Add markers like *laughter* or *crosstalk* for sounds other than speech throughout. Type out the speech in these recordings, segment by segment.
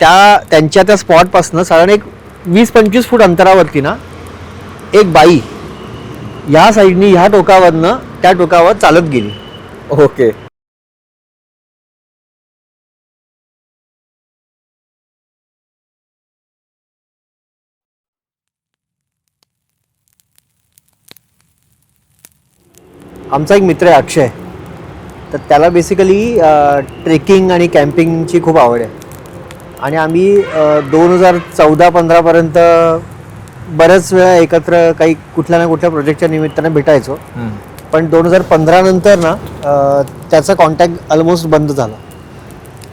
त्या त्यांच्या त्या स्पॉटपासनं साधारण एक वीस पंचवीस फूट अंतरावरती ना एक बाई ह्या साईडनी ह्या टोकावरनं त्या टोकावर चालत गेली. ओके. आमचा एक मित्र आहे अक्षय. तर त्याला बेसिकली ट्रेकिंग आणि कॅम्पिंगची खूप आवड आहे. आणि आम्ही दोन हजार चौदा पंधरापर्यंत बऱ्याच वेळा एकत्र काही कुठल्या ना कुठल्या प्रोजेक्टच्या निमित्तानं भेटायचो. पण दोन हजार पंधरा नंतर ना त्याचा कॉन्टॅक्ट ऑलमोस्ट बंद झाला.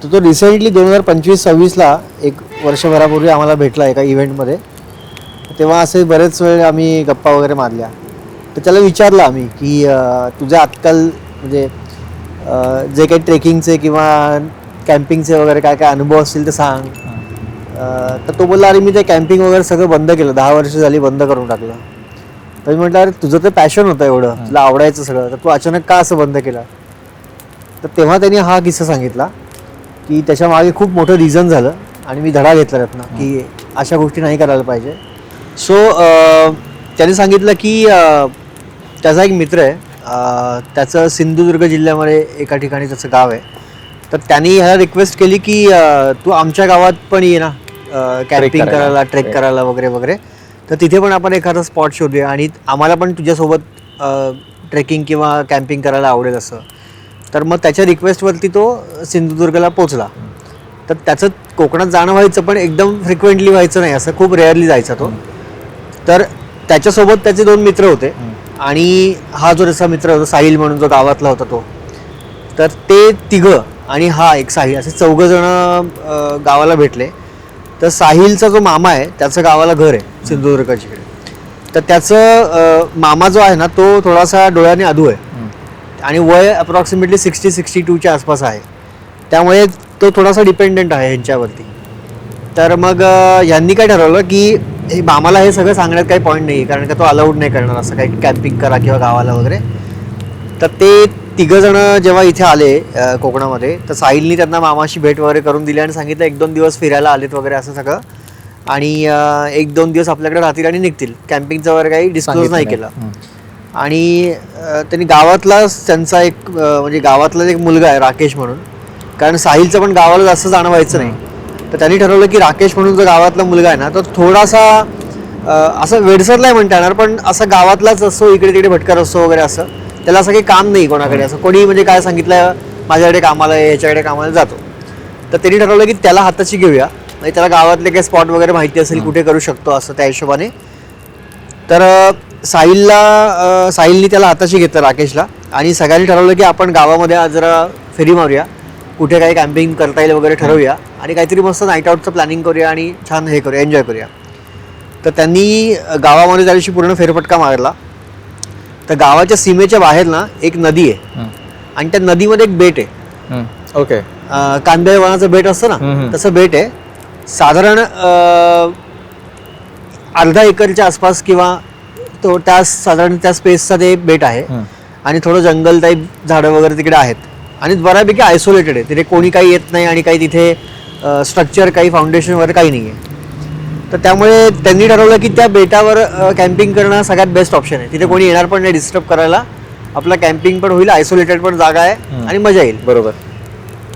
तर तो रिसेंटली दोन हजार पंचवीस सव्वीसला एक वर्षभरापूर्वी आम्हाला भेटला एका इव्हेंटमध्ये तेव्हा असे बरेच वेळ आम्ही गप्पा वगैरे मारल्या. तर त्याला विचारलं आम्ही की तुझ्या आजकाल म्हणजे जे काही ट्रेकिंगचे किंवा कॅम्पिंगचे वगैरे काय काय अनुभव असतील ते सांग. तर तो बोलला अरे मी ते कॅम्पिंग वगैरे सगळं बंद केलं. दहा वर्ष झाली बंद करून टाकलं. तर मी म्हटलं अरे तुझं ते पॅशन होतं एवढं. तुला आवडायचं सगळं. तर तू अचानक का असं बंद केलं? तर तेव्हा त्यांनी हा किस्सा सांगितला की त्याच्यामागे खूप मोठं रिझन झालं आणि मी धडा घेतला त्यातनं की अशा गोष्टी नाही करायला पाहिजे. सो त्याने सांगितलं की त्याचा एक मित्र आहे. त्याचं सिंधुदुर्ग जिल्ह्यामध्ये एका ठिकाणी त्याचं गाव आहे. तर त्यांनी ह्याला रिक्वेस्ट केली की अ, तू आमच्या गावात पण ये ना. कॅम्पिंग करायला. करायला ट्रेक करायला वगैरे वगैरे. तर तिथे पण आपण एखादा स्पॉट शोधूया. आणि आम्हाला पण तुझ्यासोबत ट्रेकिंग किंवा कॅम्पिंग करायला आवडेल असं. तर मग त्याच्या रिक्वेस्टवरती तो सिंधुदुर्गला पोचला तर त्याचं कोकणात जाणं व्हायचं पण एकदम फ्रिक्वेंटली व्हायचं नाही. असं खूप रेअरली जायचा तो. तर त्याच्यासोबत त्याचे दोन मित्र होते. आणि हा जो जसा मित्र होता साहिल म्हणून जो गावातला होता तो. तर ते तिघं आणि हा एक साहिल असे चौघं जण अं, गावाला भेटले. तर साहिलचा जो मामा आहे त्याचं गावाला घर आहे सिंधुदुर्गाच्या इकडे. तर त्याचं मामा जो आहे ना तो थोडासा डोळ्याने अधू आहे. आणि वय अप्रॉक्सिमेटली सिक्स्टी सिक्स्टी टूच्या आसपास आहे. त्यामुळे तो थोडासा डिपेंडंट आहे ह्यांच्यावरती. तर मग यांनी काय ठरवलं की हे मामाला हे सगळं सांगण्यात काही पॉईंट नाही कारण का तो अलाउड नाही करणार असं काही कॅम्पिंग करा किंवा गावाला वगैरे. तर ते तिघं जण जेव्हा इथे आले अं, कोकणामध्ये तर साहिलनी त्यांना मामाशी भेट वगैरे करून दिली आणि सांगितलं एक दोन दिवस फिरायला आलेत वगैरे असं सगळं. आणि अं, एक दोन दिवस आपल्याकडे राहतील आणि निघतील. कॅम्पिंगचं वगैरे काही डिस्क्लोज नाही केलं. आणि अं, त्यांनी गावातलाच त्यांचा एक अं, म्हणजे गावातलाच एक मुलगा आहे राकेश म्हणून. कारण साहिलचं पण गावाला जास्त जाणं व्हायचं नाही तर त्यांनी ठरवलं की राकेश म्हणून जो गावातला मुलगा आहे ना तो थोडासा अं, असं वेडसर नाही म्हणता येणार पण असं गावातलाच असतो इकडे तिकडे भटकर असतो वगैरे असं. त्याला असं काही काम नाही कोणाकडे. असं कोणी म्हणजे काय सांगितलं माझ्याकडे कामाला आहे ह्याच्याकडे कामाला जातो. तर त्यांनी ठरवलं की त्याला हाताशी घेऊया. म्हणजे त्याला गावातले काही स्पॉट वगैरे माहिती असेल कुठे करू शकतो असं त्या हिशोबाने. तर साहिलला साहिलनी त्याला हाताशी घेतलं राकेशला. आणि सगळ्यांनी ठरवलं की आपण गावामध्ये आज जरा फेरी मारूया. कुठे काही कॅम्पिंग करता येईल वगैरे ठरवूया. आणि काहीतरी मस्त नाईट आउटचं प्लॅनिंग करूया आणि छान हे करूया एन्जॉय करूया. तर त्यांनी गावामध्ये त्या दिवशी पूर्ण फेरफटका मारला. तर गावाच्या सीमेच्या बाहेर ना एक नदी आहे. आणि त्या नदीमध्ये एक बेट आहे. ओके. कांदे वनाचं बेट असतं ना. तसं बेट आहे. साधारण अर्धा एकरच्या आसपास किंवा तो त्या साधारण त्या स्पेसचा ते बेट आहे. आणि थोडं जंगल टाईप झाडं वगैरे तिकडे आहेत. आणि बऱ्यापैकी आयसोलेटेड आहे. तिथे कोणी काही येत नाही आणि काही तिथे स्ट्रक्चर काही फाउंडेशन वगैरे काही नाही आहे तर त्यामुळे त्यांनी ठरवलं की त्या बेटावर कॅम्पिंग करणं सगळ्यात बेस्ट ऑप्शन आहे. तिथे कोणी येणार पण नाही डिस्टर्ब करायला. आपलं कॅम्पिंग पण होईल आयसोलेटेड पण जागा आहे आणि मजा येईल. बरोबर.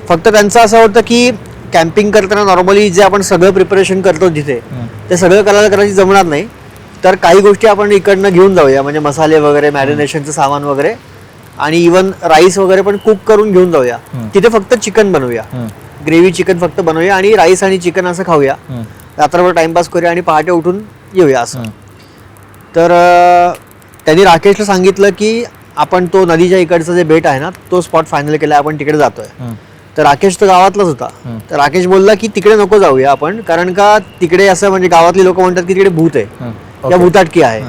फक्त त्यांचं असं होतं की कॅम्पिंग करताना नॉर्मली जे आपण सगळं प्रिपरेशन करतो जिथे ते सगळं करायला करायची जमणार नाही. तर काही गोष्टी आपण इकडनं घेऊन जाऊया. म्हणजे मसाले वगैरे मॅरिनेशनचं सामान वगैरे आणि इवन राईस वगैरे पण कुक करून घेऊन जाऊया. तिथे फक्त चिकन बनवूया. ग्रेव्ही चिकन फक्त बनवूया आणि राईस आणि चिकन असं खाऊया. रात्रभर टाइमपास करूया आणि पहाटे उठून येऊया असं. तर त्यांनी राकेशला सांगितलं की आपण तो नदीच्या इकडचं जे बेट आहे ना तो स्पॉट फायनल केला आपण तिकडे जातोय. तर राकेश तर गावातलाच होता. तर राकेश बोलला की तिकडे नको जाऊया आपण कारण का तिकडे असं म्हणजे गावातली लोक म्हणतात की तिकडे भूत आहे. या भूताटकी आहे.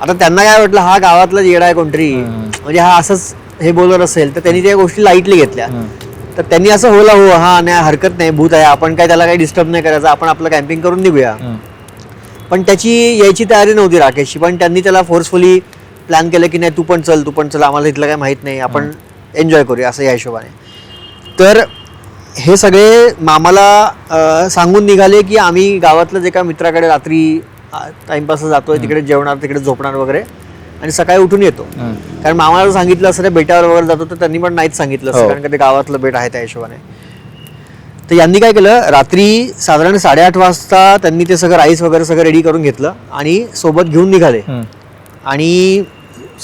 आता त्यांना काय वाटलं हा गावातला येडा आहे कोणतरी. म्हणजे हा असंच हे बोलत असेल तर त्यांनी त्या गोष्टी लाईटली घेतल्या. तर त्यांनी असं होला हो हा नाही हरकत नाही भूत आहे आपण काय त्याला काही डिस्टर्ब नाही करायचं आपण आपलं कॅम्पिंग करून निघूया. पण त्याची यायची तयारी नव्हती राकेशची पण त्यांनी त्याला फोर्सफुली प्लॅन केलं की नाही तू पण चल तू पण चल आम्हाला इथलं काय माहीत नाही आपण एन्जॉय करूया असं या हिशोबाने. तर हे सगळे मामाला सांगून निघाले की आम्ही गावातलं जे का मित्राकडे रात्री टाइमपास जातोय तिकडे जेवणार तिकडे झोपणार वगैरे. आणि सकाळी उठून येतो. कारण मामाला सांगितलं असं बेटावर वगैरे जातो तर त्यांनी पण नाहीच सांगितलं असतं. हो. कारण का ते गावातलं बेट आहे त्या हिशोबाने. तर यांनी काय केलं रात्री साधारण साडेआठ वाजता त्यांनी ते सगळं राईस वगैरे सगळं रेडी करून घेतलं आणि सोबत घेऊन निघाले. आणि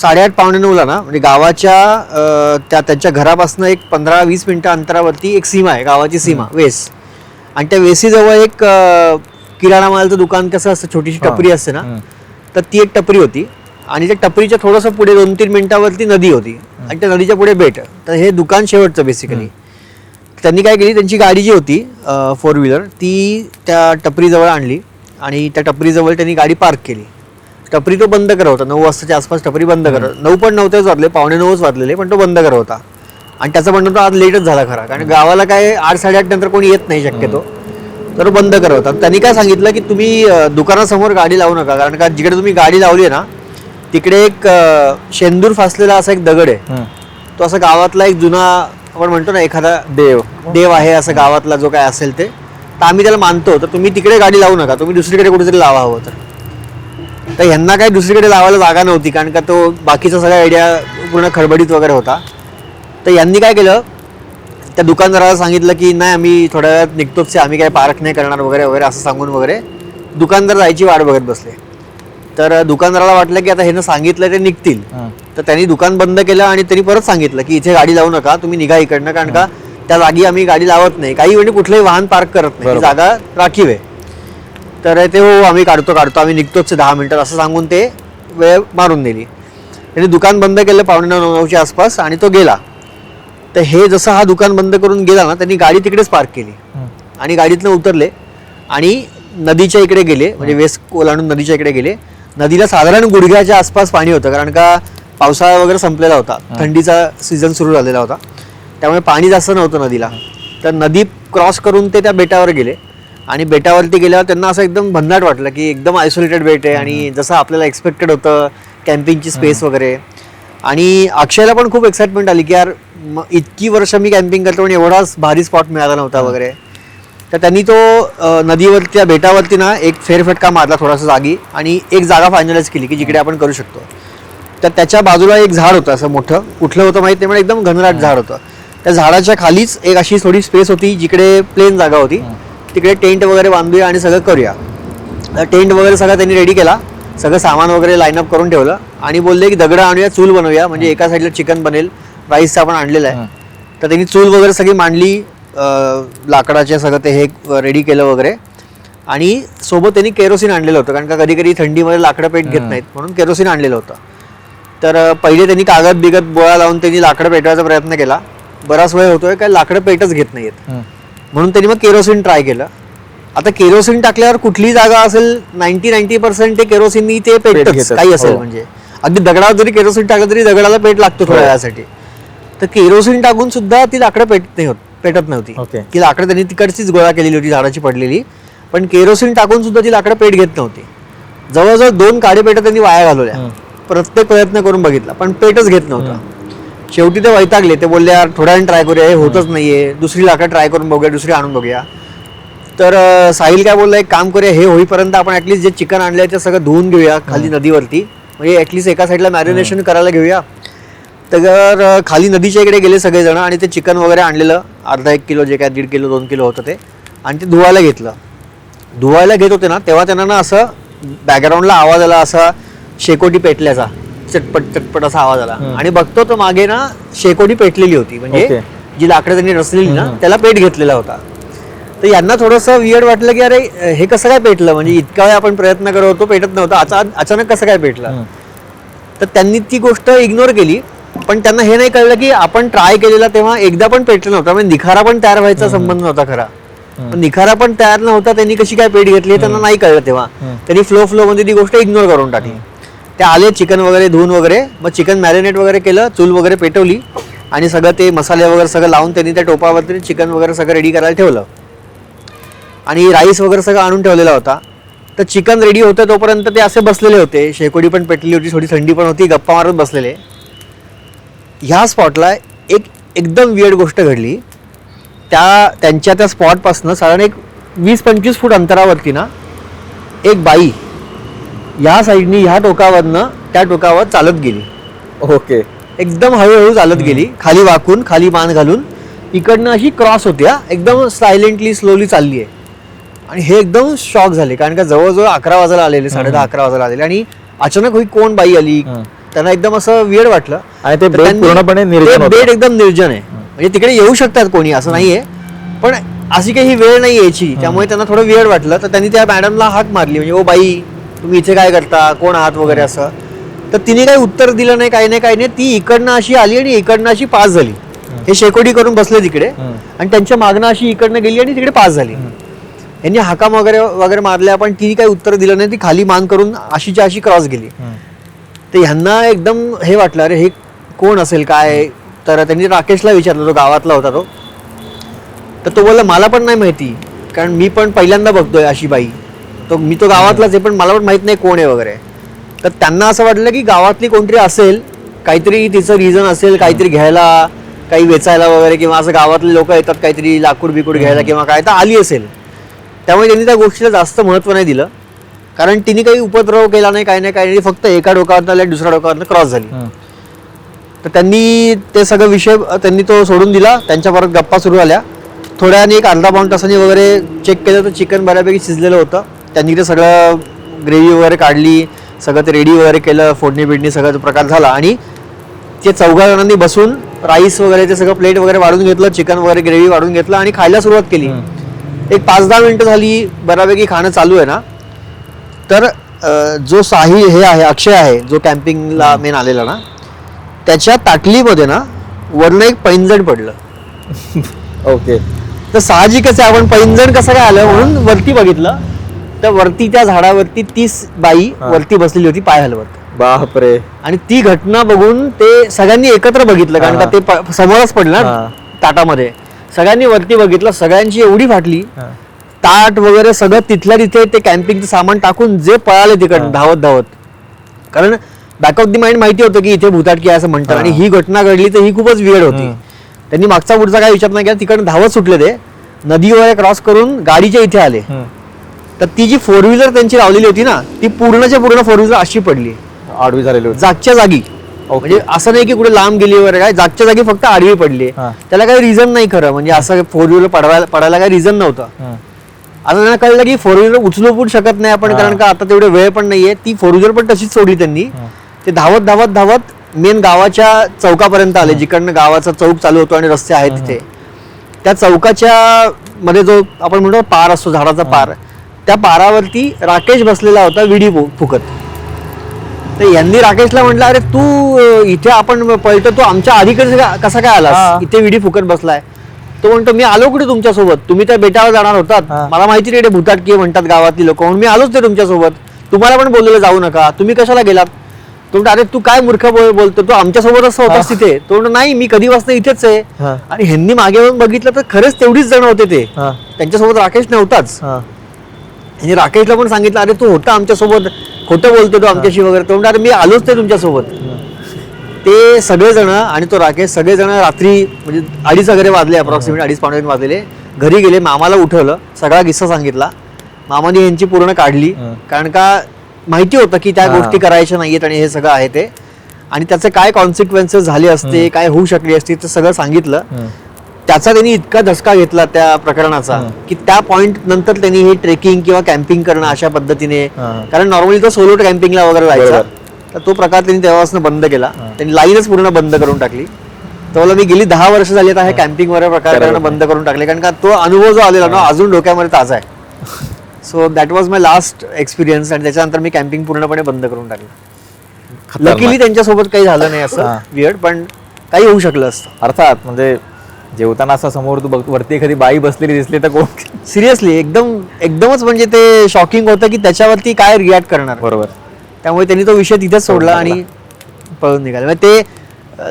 साडेआठ पावणे नऊला ना म्हणजे गावाच्या त्या त्यांच्या घरापासून एक पंधरा वीस मिनिटं अंतरावरती एक सीमा आहे गावाची सीमा वेस. आणि त्या वेसीजवळ एक किराणा मालाचं दुकान कसं असतं छोटीशी. टपरी असते ना. तर ती एक टपरी होती. आणि त्या टपरीच्या थोडंसं पुढे दोन तीन मिनिटावरती नदी होती आणि त्या नदीच्या पुढे बेट. तर हे दुकान शेवटचं बेसिकली त्यांनी काय केली त्यांची गाडी जी होती फोर व्हीलर ती त्या टपरीजवळ आणली आणि त्या टपरीजवळ त्यांनी गाडी पार्क केली. टपरी तो बंद करत होता नऊ वाजताच्या आसपास टपरी बंद करत नऊ पण नव्हतेच वाजले पावणे नऊच वाजलेले पण तो बंद करत होता. आणि त्याचं म्हणणं तो आज लेटच झाला खरा कारण गावाला काय आठ साडेआठ नंतर कोणी येत नाही शक्यतो. तर बंद करत होता. त्यांनी काय सांगितलं की तुम्ही दुकानासमोर गाडी लावू नका कारण का जिकडे तुम्ही गाडी लावली आहे ना तिकडे एक अं, शेंदूर फासलेला असा एक दगड आहे. तो असं गावातला एक जुना आपण म्हणतो ना एखादा देव. देव आहे असं गावातला जो काय असेल ते. तर आम्ही त्याला मानतो तर तुम्ही तिकडे गाडी लावू नका तुम्ही दुसरीकडे कुठेतरी लावा हवं तर. तर ह्यांना काही दुसरीकडे लावायला जागा नव्हती कारण का तो बाकीचा सगळा आयडिया पूर्ण खडबडीत वगैरे होता. तर यांनी काय केलं त्या दुकानदाराला सांगितलं की नाही आम्ही थोड्या वेळात निघतोच आहे, आम्ही काय पार्क नाही करणार वगैरे वगैरे असं सांगून वगैरे. दुकानदार जायची वाट बघत बसले. तर दुकानदाराला वाटलं की आता ह्यानं सांगितलं ते निघतील. तर त्यांनी दुकान बंद केलं आणि त्यांनी परत सांगितलं की इथे गाडी लावू नका तुम्ही निघा इकडनं कारण का त्या जागी आम्ही गाडी लावत नाही. काही म्हणजे कुठलंही वाहन पार्क करत नाही. जागा राखीव आहे. तर ते हो आम्ही काढतो काढतो आम्ही निघतोच दहा मिनिटात असं सांगून ते वेळ मारून दिली. त्यांनी दुकान बंद केलं पावणे नऊ नऊच्या आसपास आणि तो गेला. तर हे जसं हा दुकान बंद करून गेला ना त्यांनी गाडी तिकडेच पार्क केली. आणि गाडीतनं उतरले आणि नदीच्या इकडे गेले म्हणजे वेस्ट ओलांडून नदीच्या इकडे गेले. नदीला साधारण गुडघ्याच्या आसपास पाणी होतं कारण का पावसाळा वगैरे संपलेला होता. थंडीचा सीझन सुरू झालेला होता. त्यामुळे पाणी जास्त नव्हतं नदीला. तर नदी क्रॉस करून ते त्या बेटावर गेले. आणि बेटावरती गेल्यावर त्यांना असं एकदम भन्नाट वाटलं की एकदम आयसोलेटेड बेट आहे आणि जसं आपल्याला एक्सपेक्टेड होतं कॅम्पिंगची स्पेस वगैरे. आणि अक्षयला पण खूप एक्साइटमेंट आली की यार इतकी वर्ष मी कॅम्पिंग करतो आणि एवढाच भारी स्पॉट मिळाला नव्हता वगैरे. तर त्यांनी तो अ, नदीवरती त्या बेटावरती ना एक फेरफटका मारला थोडासा जागी आणि एक जागा फायनलाइज केली की जिकडे आपण करू शकतो. तर त्याच्या बाजूला एक झाड होतं असं मोठं. कुठलं होतं माहीत नाही पण एकदम घनराट झाड होतं. त्या झाडाच्या खालीच एक अशी थोडी स्पेस होती जिकडे प्लेन जागा होती. तिकडे टेंट वगैरे बांधूया आणि सगळं करूया. टेंट वगैरे सगळं त्यांनी रेडी केला. सगळं सामान वगैरे लाईनअप करून ठेवलं. आणि बोलले की दगडं आणूया चूल बनवूया. म्हणजे एका साईडला चिकन बनेल राईस आपण आणलेलं आहे. तर त्यांनी चूल वगैरे सगळी मांडली. लाकडाचे सगळं ते हे रेडी केलं वगैरे. आणि सोबत त्यांनी केरोसिन आणलेलं होतं कारण का कधी कधी थंडीमध्ये लाकडं पेट घेत नाहीत म्हणून केरोसिन आणलेलं होतं. तर पहिले त्यांनी कागद बिगद बोळा लावून त्यांनी लाकडं पेटवायचा प्रयत्न केला. बराच वेळ होतोय काय लाकडं पेटच घेत नाहीत म्हणून त्यांनी मग केरोसिन ट्राय केलं. आता केरोसिन टाकल्यावर कुठली जागा असेल नाईन्टी नाईन्टी पर्सेंट ते केरोसिननी ते घेतच, काही असेल हो. म्हणजे. अगदी दगडावर जरी केरोसिन टाकलं तरी दगडाला पेट लागतो थोड्या हो. वेळासाठी. तर केरोसिन टाकून सुद्धा ती लाकडं पेट नाही होत पेटत नव्हती. ती लाकडं त्यांनी तिकडचीच गोळा केलेली होती झाडाची पडलेली. पण केरोसिन टाकून सुद्धा ती लाकडं पेट घेत नव्हती. जवळजवळ दोन काडे पेट त्यांनी वाया घालवल्या. प्रत्येक प्रयत्न करून बघितला पण पेटच घेत नव्हता. शेवटी ते वैतागले. ते बोलले यार थोड्या ट्राय करूया. हे होतच नाहीये. दुसरी लाकडं ट्राय करून बघूया दुसरी आणून बघूया. तर साहिल काय बोलला एक काम करूया. हे होईपर्यंत आपण ऍटलीस्ट जे चिकन आणलंय ते सगळं धुवून घेऊया खाली नदीवरती. म्हणजे ऍटलीस्ट एका साईडला मॅरिनेशन करायला घेऊया. तर खाली नदीच्या इकडे गेले सगळेजण आणि ते चिकन वगैरे आणलेलं अर्धा एक किलो जे काय दीड किलो दोन किलो होतं ते आणि ते धुवायला घेतलं. धुवायला घेत होते ना तेव्हा त्यांना ना असं बॅकग्राऊंडला आवाज आला असा शेकोटी पेटल्याचा चटपट चटपट असा आवाज आला. आणि बघतो तर मागे ना शेकोटी पेटलेली होती. म्हणजे. जी लाकडं त्यांनी रचलेली ना. त्याला पेट घेतलेला होता. तर यांना थोडंसं वियड वाटलं की अरे हे कसं काय पेटलं? म्हणजे इतका वेळ आपण प्रयत्न करत होतो पेटत नव्हतं. अचा अचानक कसं काय पेटलं? तर त्यांनी ती गोष्ट इग्नोर केली. पण त्यांना हे नाही कळलं की आपण ट्राय केलेला तेव्हा एकदा पण पेटलं नव्हतं. म्हणजे निखारा पण तयार व्हायचा संबंध नव्हता खरा. निखारा पण तयार नव्हता त्यांनी कशी काय पेट घेतली त्यांना नाही कळलं तेव्हा. त्यांनी फ्लो फ्लो मध्ये ती गोष्ट इग्नोर करून टाकली. ते आले चिकन वगैरे धुवून वगैरे मग चिकन मॅरिनेट वगैरे केलं चूल वगैरे पेटवली आणि सगळं ते मसाले वगैरे सगळं लावून त्यांनी त्या टोपावरती चिकन वगैरे सगळं रेडी करायला ठेवलं. आणि राईस वगैरे सगळं आणून ठेवलेला होता. तर चिकन रेडी होतं तोपर्यंत ते असे बसलेले होते. शेकोडी पण पेटली होती थोडी थंडी पण होती गप्पा मारत बसलेले. ह्या स्पॉटला एक एकदम वियर्ड गोष्ट घडली. त्या त्यांच्या त्या स्पॉटपासनं साधारण एक वीस पंचवीस फूट अंतरावरती ना एक बाई ह्या साईडनी ह्या टोकावरनं त्या टोकावर चालत गेली. ओके. एकदम हळूहळू चालत गेली. खाली वाकून खाली मान घालून इकडनं अशी क्रॉस होती हा. एकदम सायलेंटली स्लोली चालली आहे आणि हे एकदम शॉक झाले कारण का जवळजवळ अकरा वाजायला आलेले साडे दहा अकरा वाजायला आलेले. आणि अचानक ही कोण बाई आली. त्यांना एकदम असं वेळ वाटलं. आणि ते बेड पूर्णपणे निर्जन होतं. बेड एकदम निर्जन आहे. म्हणजे तिकडे येऊ शकतात कोणी असं नाहीये. पण अशी काही वेळ नाही यायची. त्यामुळे त्यांना थोडं वेळ वाटलं. तर त्यांनी त्या मॅडमला हाक मारली. म्हणजे ओ बाई तुम्ही इथे काय करता? कोण आहात? वगैरे असं. तर तिने काही उत्तर दिलं नाही काही नाही काही नाही. ती इकडनं अशी आली आणि इकडनं अशी पास झाली. हे शेकोटी करून बसले तिकडे. आणि त्यांच्या मागणं अशी इकडनं गेली आणि तिकडे पास झाली. यांनी हाका वगैरे वगैरे मारल्या पण तिने काही उत्तर दिलं नाही. ती खाली मान करून अशीच्या अशी क्रॉस गेली. तर ह्यांना एकदम हे वाटलं अरे हे कोण असेल काय? तर त्यांनी राकेशला विचारलं तो गावातला होता तो. तर तो बोलला मला पण नाही माहिती कारण मी पण पहिल्यांदा बघतोय अशी बाई. तो मी तो गावातलाच आहे पण मला पण माहीत नाही कोण आहे वगैरे. तर त्यांना असं वाटलं की गावातली कोणतरी असेल काहीतरी तिचं रिझन असेल काहीतरी घ्यायला काही वेचायला वगैरे किंवा असं गावातले लोक येतात काहीतरी लाकूड बिकूड घ्यायला किंवा काय तर आली असेल. त्यामुळे त्यांनी त्या गोष्टीला जास्त महत्त्व नाही दिलं. कारण तिने काही उपद्रव केला नाही काही नाही काही नाही. फक्त एका डोकावरनं आल्या दुसऱ्या डोकावरनं क्रॉस झाली. तर त्यांनी ते सगळं विषय त्यांनी तो सोडून दिला. त्यांच्या परत गप्पा सुरू झाल्या. थोड्याने एक अर्धा पाऊण तासाने वगैरे चेक केलं तर चिकन बऱ्यापैकी शिजलेलं होतं. त्यांनी ते सगळं ग्रेव्ही वगैरे काढली सगळं ते रेडी वगैरे केलं फोडणी बिडणी सगळं प्रकार झाला. आणि ते चौघा जणांनी बसून राईस वगैरे ते सगळं प्लेट वगैरे वाढून घेतलं चिकन वगैरे ग्रेव्ही वाढून घेतलं आणि खायला सुरुवात केली. एक पाच दहा मिनिटं झाली बऱ्यापैकी खाणं चालू आहे ना. तर जो साहिल हे आहे अक्षय आहे जो कॅम्पिंगला मेन आलेला ना त्याच्या ताटलीमध्ये ना वरनं एक पैंजण पडलं. *laughs* ओके. तर साहजिकच आहे आपण पैंजण कसं काय आलं म्हणून वरती बघितलं. तर वरती त्या झाडावरती तीस बाई. वरती बसलेली होती पाय हलवत. बापरे. आणि ती घटना बघून ते सगळ्यांनी एकत्र बघितलं कारण. का ते समोरच पडलं ना. ताटामध्ये. सगळ्यांनी वरती बघितलं सगळ्यांची एवढी फाटली. ताट वगैरे सगळं तिथल्या तिथे ते कॅम्पिंगचं सामान टाकून जे पळाले तिकडनं हा. धावत धावत. कारण बॅक ऑफ दी माइंड माहिती होतं की इथे भूताटकी असं म्हणतात. आणि ही. घटना घडली तर ही खूपच विअर्ड होती. त्यांनी मागचा पुढचा काय विचार नाही केला. तिकडनं धावत सुटले ते. नदी वगैरे क्रॉस करून गाडीच्या इथे आले. तर ती जी फोर व्हीलर त्यांची लावलेली होती ना ती पूर्णच्या पूर्ण फोर व्हीलर अशी पडली. आडवी झालेली होती. जागच्या जागी. म्हणजे असं नाही की कुठे लांब गेली वगैरे काय जागच्या जागी फक्त आडवी पडली. त्याला काही रिझन नाही खरं. म्हणजे असं फोर व्हीलर पडवायला पडायला काही रिझन नव्हतं. आता त्यांना कळलं की फोर व्हीलर उचलू पण शकत नाही आपण. कारण का आता तेवढे वेळ पण नाहीये. ती फोर व्हीलर पण तशीच सोडली त्यांनी. ते धावत धावत धावत मेन गावाच्या चौकापर्यंत आले जिकडनं गावाचा चौक चालू होतो आणि रस्ते आहेत तिथे. त्या चौकाच्या मध्ये जो आपण म्हणतो पार असतो झाडाचा पार त्या पारावरती राकेश बसलेला होता विडी फुकत. तर यांनी राकेशला म्हटलं अरे तू इथे आपण पळतो तू आमच्या आधी कसा काय-. आलास? इथे विडी फुकत बसलाय. तो म्हणतो मी आलो कुठे तुमच्यासोबत? तुम्ही त्या बेटावर जाणार होतात. हा. मला माहिती नाही भूताटकी म्हणतात गावातली लोक. म्हणून मी आलोच ते तुमच्यासोबत. तुम्हाला पण बोललेलं जाऊ नका. तुम्ही कशाला गेलात? तो म्हणतो अरे तू काय मूर्ख बोल- बोलतो? तू आमच्यासोबतच होतास. तिथे. तो म्हणतो नाही मी कधी वाजता इथेच आहे. हा. आणि ह्यांनी मागे येऊन बघितलं तर खरंच तेवढीच जण होते ते. हा. त्यांच्यासोबत राकेश नव्हताच. हा. आणि राकेशला पण सांगितलं अरे तू होता आमच्यासोबत. खोटं बोलतो तो आमच्याशी वगैरे. तो म्हणतो अरे मी आलोच ते तुमच्यासोबत. ते सगळेजण आणि तो राकेश सगळेजण रात्री म्हणजे अडीच वगैरे वाजले अप्रॉक्सिमेट अडीच पावणे वाजलेले घरी गेले मामाला उठवलं सगळा किस्सा सांगितला मामाने यांची पूर्ण काढली. कारण का माहिती होतं की त्या. गोष्टी करायच्या नाहीयेत आणि हे सगळं आहे ते आणि त्याचे काय कॉन्सिक्वेन्सेस झाले असते काय होऊ शकले असते ते सगळं सांगितलं. त्याचा त्यांनी इतका धसका घेतला त्या प्रकरणाचा. की त्या पॉइंट नंतर त्यांनी हे ट्रेकिंग किंवा कॅम्पिंग करणं अशा पद्धतीने. कारण नॉर्मली तो सोलो कॅम्पिंगला वगैरे जायचा. तर तो प्रकार त्यांनी तेव्हापासून बंद केला. त्यांनी लाईनच पूर्ण बंद करून टाकली. मला मी गेली दहा वर्ष झाली आता हे कॅम्पिंग वगैरे प्रकार. करणं बंद करून टाकले. कारण का तो अनुभव जो आलेला ना अजून डोक्यामध्ये ताजा आहे. So that was my last experience आणि त्याच्यानंतर मी कॅम्पिंग पूर्णपणे बंद करून टाकलं. लकीली त्यांच्यासोबत काही झालं नाही असं. वियर्ड पण काही होऊ शकलं असतं. अर्थात म्हणजे जेवताना असं समोर तू बघ वरती एखादी बाई बसलेली दिसली तर कोण? सिरियसली एकदम एकदमच म्हणजे ते शॉकिंग होतं की त्याच्यावरती काय रिॲक्ट करणार. बरोबर. त्यामुळे त्यांनी तो विषय तिथेच सोडला आणि पळून निघाले. ते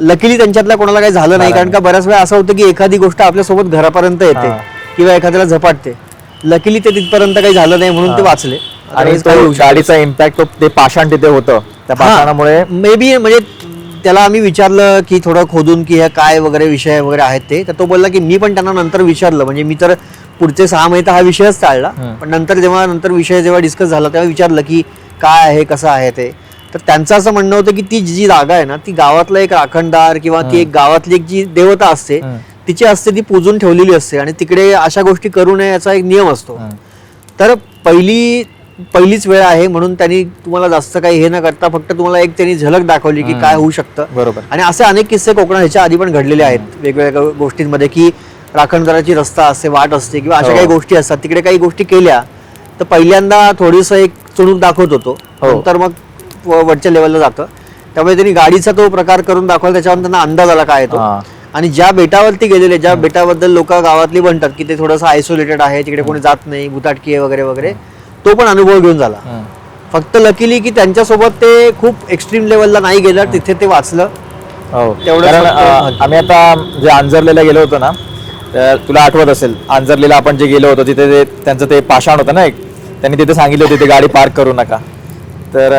लकीली त्यांच्यातल्या कोणाला काही झालं नाही कारण का बऱ्याच वेळा असं होतं की एखादी गोष्ट आपल्यासोबत घरापर्यंत येते हा. किंवा एखाद्याला झपाटते. लकीली ते तिथपर्यंत काही झालं नाही म्हणून ते हा. वाचले. आणि गाडीचा इम्पॅक्ट ते पाषाण तिथे होतं. त्या पाषाणामुळे मे बी म्हणजे त्याला आम्ही विचारलं की थोडं खोदून की ह्या काय वगैरे विषय वगैरे आहेत ते. तर तो बोलला की मी पण त्यांना नंतर विचारलं. म्हणजे मी तर पुढचे सहा महिने हा विषयच टाळला. पण नंतर जेव्हा नंतर विषय जेव्हा डिस्कस झाला तेव्हा विचारलं की काय आहे कसं आहे ते. तर त्यांचं असं म्हणणं होतं की ती जी जागा आहे ना ती गावातला एक राखणदार किंवा ती एक गावातली एक जी देवता असते तिची असते ती पूजून ठेवलेली असते. आणि तिकडे अशा गोष्टी करू नये याचा एक नियम असतो. तर पहिली पहिलीच वेळ आहे म्हणून त्यांनी तुम्हाला जास्त काही हे न करता फक्त तुम्हाला एक त्यांनी झलक दाखवली की काय होऊ शकतं. बरोबर. आणि असे अनेक किस्से कोकणात ह्याच्या आधी पण घडलेले आहेत वेगवेगळ्या गोष्टींमध्ये की राखणदाराची रस्ता असते वाट असते किंवा अशा हो. काही गोष्टी असतात. तिकडे काही गोष्टी केल्या तर पहिल्यांदा थोडीस एक चुणूक दाखवत होतो हो. नंतर मग व- वरच्या लेवलला जातं त्यामुळे त्यांनी गाडीचा तो प्रकार करून दाखवला त्याच्यावर त्यांना अंदाज आला काय तो हा. आणि ज्या बेटावरती गेलेले ज्या बेटाबद्दल लोक गावातली म्हणतात की ते थोडंसं आयसोलेटेड आहे तिकडे कोणी जात नाही भुताटकी आहे वगैरे वगैरे तो पण अनुभव घेऊन झाला हम्म. फक्त लकीली की त्यांच्यासोबत ते खूप एक्स्ट्रीम लेवलला नाही गेलं तिथे ते वाचलं हो तेवढंच कारण फक्त अं, महत्त्व. आम्ही आता जे आंजरलेला गेलो होतो ना तर तुला आठवत असेल आंजरलेला आपण जे गेलो होतो तिथे ते त्यांचं ते पाषाण होतं ना एक त्यांनी तिथे सांगितलं होतं तिथे गाडी पार्क करू नका. तर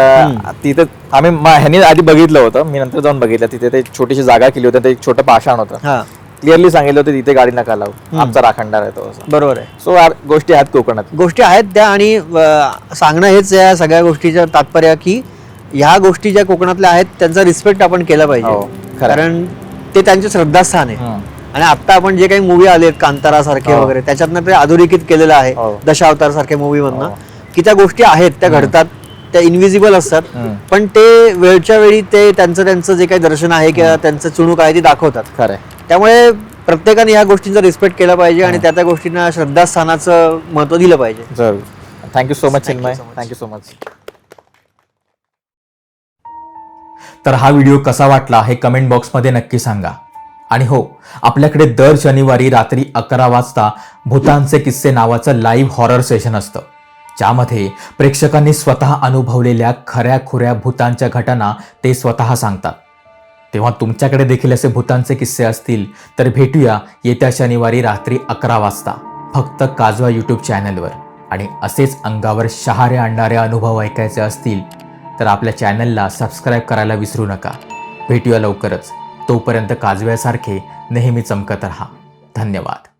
तिथे आम्ही मा- ह्यांनी आधी बघितलं होतं मी नंतर जाऊन बघितलं. तिथे ते छोटीशी जागा केली होती ते एक छोटं पाषाण होतं. हा. क्लिअरली सांगितलं होतं तिथे गाडी नका लावू आमचा राखणदार आहे तो बरोबर आहे. सो गोष्टी आहेत कोकणात. गोष्टी आहेत त्या आणि अं, सांगणं हेच या सगळ्या गोष्टीचं तात्पर्य की ह्या गोष्टी ज्या कोकणातल्या आहेत त्यांचा रिस्पेक्ट आपण केला हो, पाहिजे खरं. कारण ते त्यांचे श्रद्धास्थान आहे. हम्म. आणि आता आपण जे काही मूवी आलेत कांतारा सारखे हो. वगैरे त्याच्यातनं ते अधोरेखित केलेलं आहे हो. दशावतार सारख्या मूवी मधनं. हो. की त्या गोष्टी आहेत त्या घडतात त्या इनविजिबल असतात. पण ते वेळच्या वेळी ते त्यांचं त्यांचं जे काही दर्शन आहे किंवा त्यांचं चुणूक आहे ती दाखवतात. खरंय. त्यामुळे प्रत्येकाने ह्या गोष्टींचा रिस्पेक्ट केला पाहिजे आणि त्या त्या गोष्टींना श्रद्धास्थानाचं महत्त्व दिलं पाहिजे. जरूर. Thank you so much Chinmay. Thank you so much तर हा व्हिडिओ कसा वाटला हे कमेंट बॉक्समध्ये नक्की सांगा. आणि हो आपल्याकडे दर शनिवारी रात्री अकरा वाजता भूतांचे किस्से नावाचं लाईव्ह हॉरर सेशन असतं. ज्यामध्ये प्रेक्षकांनी स्वतः अनुभवलेल्या खऱ्या खुऱ्या भूतांच्या घटना ते स्वतः सांगतात. तेव्हा तुमच्याकडे देखील असे भूतांचे किस्से असतील तर भेटूया येत्या शनिवारी रात्री अकरा वाजता फक्त काजवा यूट्यूब चॅनलवर आणि असेच अंगावर शहारे आणणारे अनुभव ऐकायचे असतील तर आपल्या चॅनलला सबस्क्राईब करायला विसरू नका. भेटूया लवकरच. तोपर्यंत काजव्यासारखे नेहमी चमकत राहा. धन्यवाद.